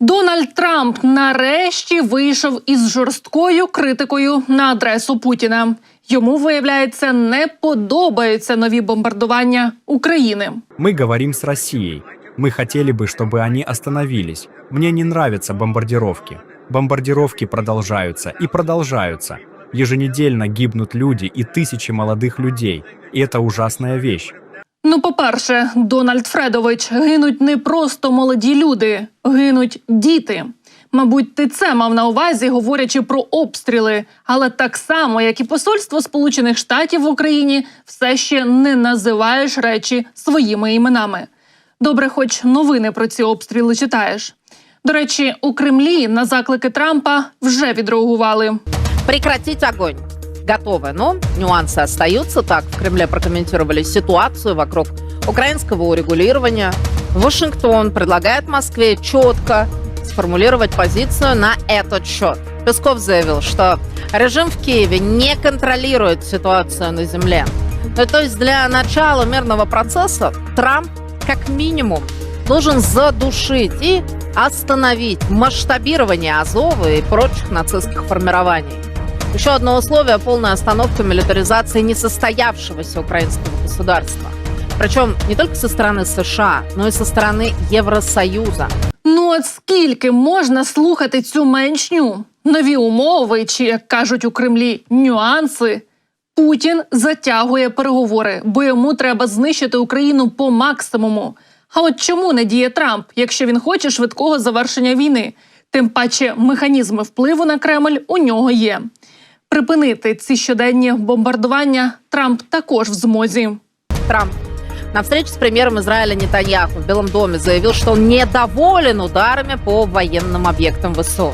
Дональд Трамп нарешті вийшов із жорсткою критикою на адресу Путіна. Йому виявляється не подобаються нові бомбардування України. Мы говорим с Россией. Мы хотели бы, чтобы они остановились. Мне не нравятся бомбардировки. Бомбардировки продолжаются и продолжаются. Еженедельно гибнут люди и тысячи молодых людей. И это ужасная вещь. Ну, по-перше, Дональд Фредович, гинуть не просто молоді люди, гинуть діти. Мабуть, ти це мав на увазі, говорячи про обстріли. Але так само, як і посольство Сполучених Штатів в Україні, все ще не називаєш речі своїми іменами. Добре, хоч новини про ці обстріли читаєш. До речі, у Кремлі на заклики Трампа вже відреагували. Прекратить огонь. Готовы, но нюансы остаются. Так, в Кремле прокомментировали ситуацию вокруг украинского урегулирования. Вашингтон предлагает Москве четко сформулировать позицию на этот счет. Песков заявил, что режим в Киеве не контролирует ситуацию на земле. Ну, то есть для начала мирного процесса Трамп как минимум должен задушить и остановить масштабирование Азова и прочих нацистских формирований. Еще одно условие – полная остановка милитаризации несостоявшегося украинского государства. Причем не только со стороны США, но и со стороны Евросоюза. Ну от скільки можна слухати цю меншню? Нові умови чи, як кажуть у Кремлі, нюанси. Путін затягує переговори, бо йому треба знищити Україну по максимуму. А от чому не діє Трамп, якщо він хоче швидкого завершення війни? Тим паче механізми впливу на Кремль у нього є. Припинити ці щоденні бомбардування Трамп також в змозі. Трамп на встрече с премьером Израиля Нетаньяху в Белом доме заявил, что он недоволен ударами по военным объектам ВСУ.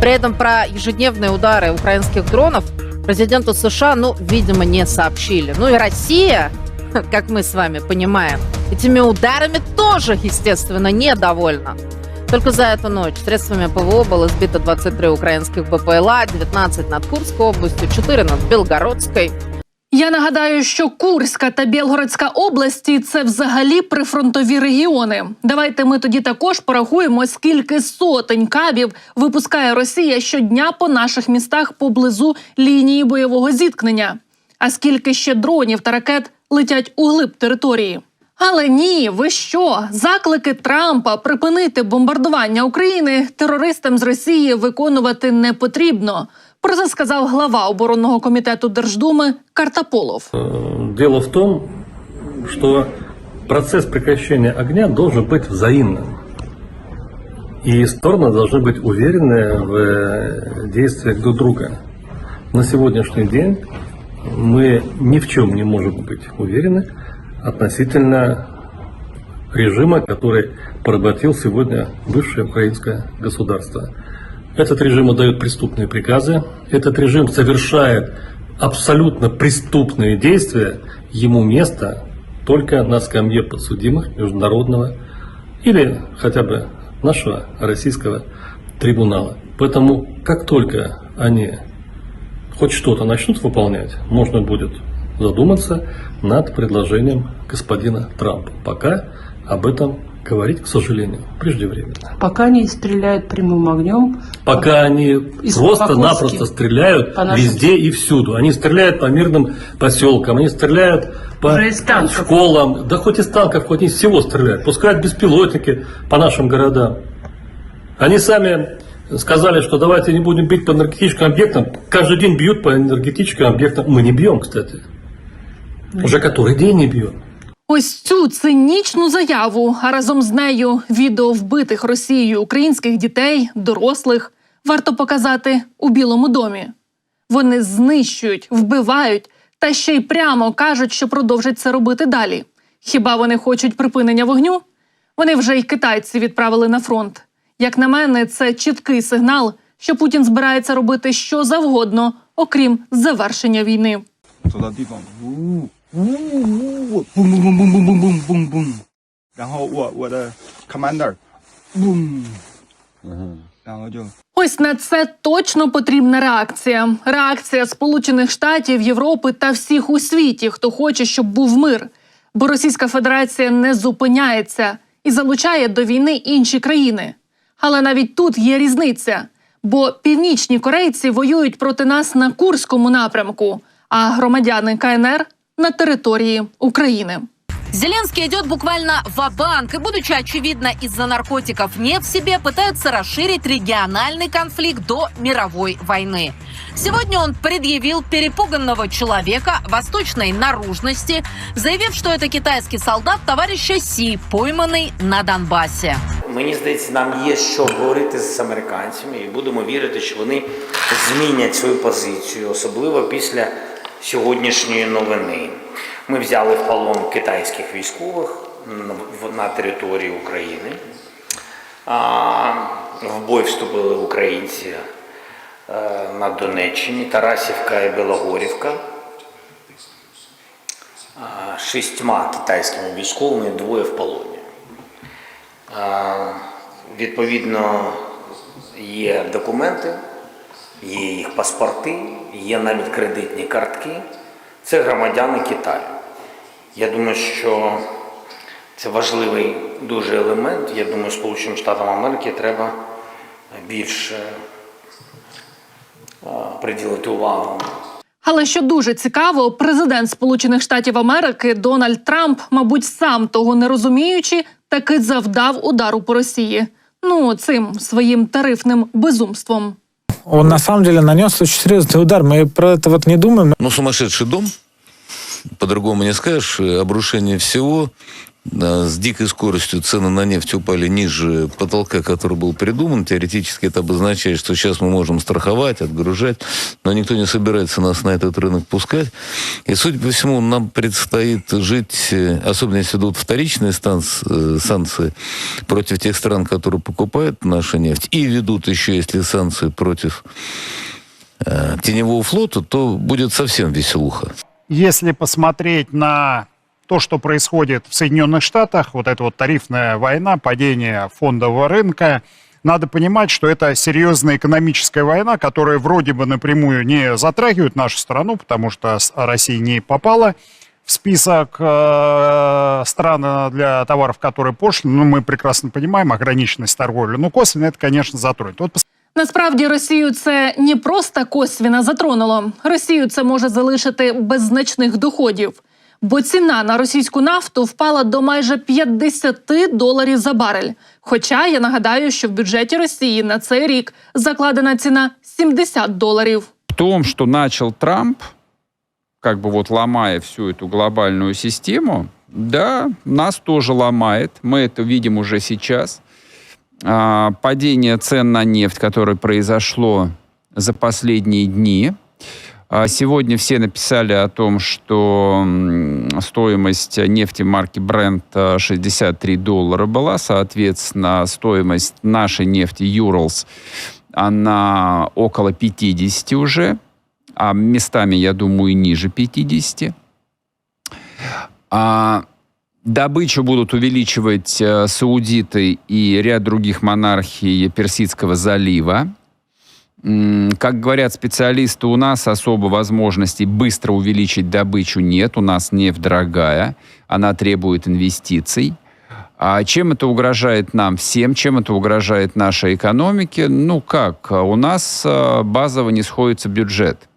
При этом про ежедневные удары украинских дронов президенту США, ну, видимо, не сообщили. Ну и Россия, как мы с вами понимаем, этими ударами тоже, естественно, недовольна. Только за эту ночь средствами ПВО было сбито 23 украинских БПЛА, 19 над Курской областью, 4 над Белгородской. Я нагадаю, що Курська та Білгородська області це взагалі прифронтові регіони. Давайте ми тоді також порахуємо, скільки сотень кабів випускає Росія щодня по наших містах поблизу лінії бойового зіткнення. А скільки ще дронів та ракет летять у глиб території. Але ні, ви що? Заклики Трампа припинити бомбардування України терористам з Росії виконувати не потрібно. Про це сказав глава оборонного комітету Держдуми Картаполов. Дело в том, что процесс прекращения огня должен быть взаимным. И стороны должны быть уверены в э, действиях друг друга. На сегодняшний день мы ни в чем не можем быть уверены Относительно режима, который поработил сегодня бывшее украинское государство. Этот режим отдает преступные приказы, этот режим совершает абсолютно преступные действия, ему место только на скамье подсудимых международного или хотя бы нашего российского трибунала. Поэтому как только они хоть что-то начнут выполнять, можно будет задуматься над предложением господина Трампа. Пока об этом говорить, к сожалению, преждевременно. Пока не стреляют прямым огнем. Пока они просто-напросто стреляют По нашим- везде и всюду. Они стреляют по мирным поселкам, они стреляют по школам, да хоть из танков, хоть из всего стреляют. Пускают беспилотники по нашим городам. Они сами сказали, что давайте не будем бить по энергетическим объектам. Каждый день бьют по энергетическим объектам. Мы не бьем, кстати. Уже который день не бьем. Ось цю цинічну заяву, а разом з нею відео вбитих Росією українських дітей, дорослих варто показати у Білому домі. Вони знищують, вбивають та ще й прямо кажуть, що продовжать це робити далі. Хіба вони хочуть припинення вогню? Вони вже й китайці відправили на фронт. Як на мене, це чіткий сигнал, що Путін збирається робити що завгодно, окрім завершення війни. 走到地方，呜呜呜，嘣嘣嘣嘣嘣嘣嘣嘣嘣，然后我我的 commander，嘣，然后就 Ось на це точно потрібна реакція. Реакція Сполучених Штатів, Європи та всіх у світі, хто хоче, щоб був мир. Бо Російська Федерація не зупиняється і залучає до війни інші країни. Але навіть тут є різниця, бо північні корейці воюють проти нас на Курському напрямку, а громадяни КНР на території України. Зеленский идет буквально в банк и, будучи очевидно из-за наркотиков не в себе, пытается расширить региональный конфликт до мировой войны. Сегодня он предъявил перепуганного человека восточной наружности, заявив, что это китайский солдат товарища Си, пойманный на Донбассе. Мені здається, нам є що говорити з американцями, і будемо вірити, що вони змінять свою позицію, особливо після сьогоднішньої новини. Ми взяли в полон китайських військових на території України. В бой вступили українці е, на Донеччині, Тарасівка і Білогорівка. Шістьма китайськими військовими, двоє в полоні. Відповідно, є документи, є їх паспорти, є навіть кредитні картки. Це громадяни Китаю. Я думаю, що це важливий дуже елемент. Я думаю, Сполученим Штатам Америки треба більше приділити увагу Але що дуже цікаво, президент Сполучених Штатів Америки Дональд Трамп, мабуть, сам того не розуміючи, таки завдав удару по Росії. Ну цим своїм тарифним безумством. Он на самом деле нанес очень серьезный удар. Мы про это вот не думаем. Ну, сумасшедший дом, по-другому не скажешь, э, обрушение всего, да, с дикой скоростью цены на нефть упали ниже потолка, который был придуман. Теоретически это обозначает, что сейчас мы можем страховать, отгружать, но никто не собирается нас на этот рынок пускать. И, судя по всему, нам предстоит жить, э, особенно если идут вторичные э, санкции против тех стран, которые покупают нашу нефть, и ведут еще, если санкции против э, теневого флота, то будет совсем веселуха. Если посмотреть на то, что происходит в Соединенных Штатах, вот эта вот тарифная война, падение фондового рынка, надо понимать, что это серьезная экономическая война, которая вроде бы напрямую не затрагивает нашу страну, потому что с- Россия не попала в список э, стран для товаров, которые пошлины. Ну, мы прекрасно понимаем ограниченность торговли. Но косвенно это, конечно, затронет. Вот Насправді Росію це не просто косвіна затронуло. Росію це може залишити без значних доходів, бо ціна на російську нафту впала до майже 50 доларів за барель. Хоча я нагадаю, що в бюджеті Росії на цей рік закладена ціна 70 доларів. в том, что начал Трамп, как бы вот ломая всю эту глобальную систему, да, нас тоже ломает. Мы это видим уже сейчас. А, падение цен на нефть, которое произошло за последние дни. А Сегодня все написали о том, что стоимость нефти марки Brent а, 63 доллара была, соответственно, стоимость нашей нефти Urals она около 50 уже, а местами, я думаю, ниже 50. А добычу будут увеличивать э, саудиты и ряд других монархий Персидского залива. Как говорят специалисты, у нас особо возможностей быстро увеличить добычу нет. У нас нефть дорогая, она требует инвестиций. А чем это угрожает нам всем? Чем это угрожает нашей экономике? Ну как? У нас э, базово не сходится бюджет.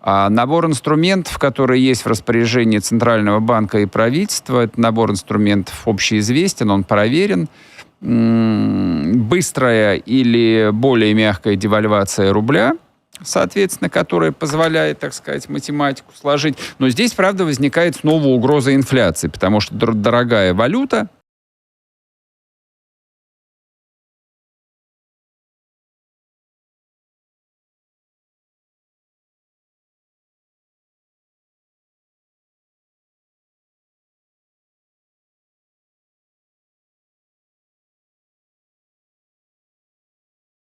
А набор инструментов, которые есть в распоряжении Центрального банка и правительства, это набор инструментов общеизвестен, он проверен. Быстрая или более мягкая девальвация рубля, соответственно, которая позволяет, так сказать, математику сложить. Но здесь, правда, возникает снова угроза инфляции, потому что дор- дорогая валюта,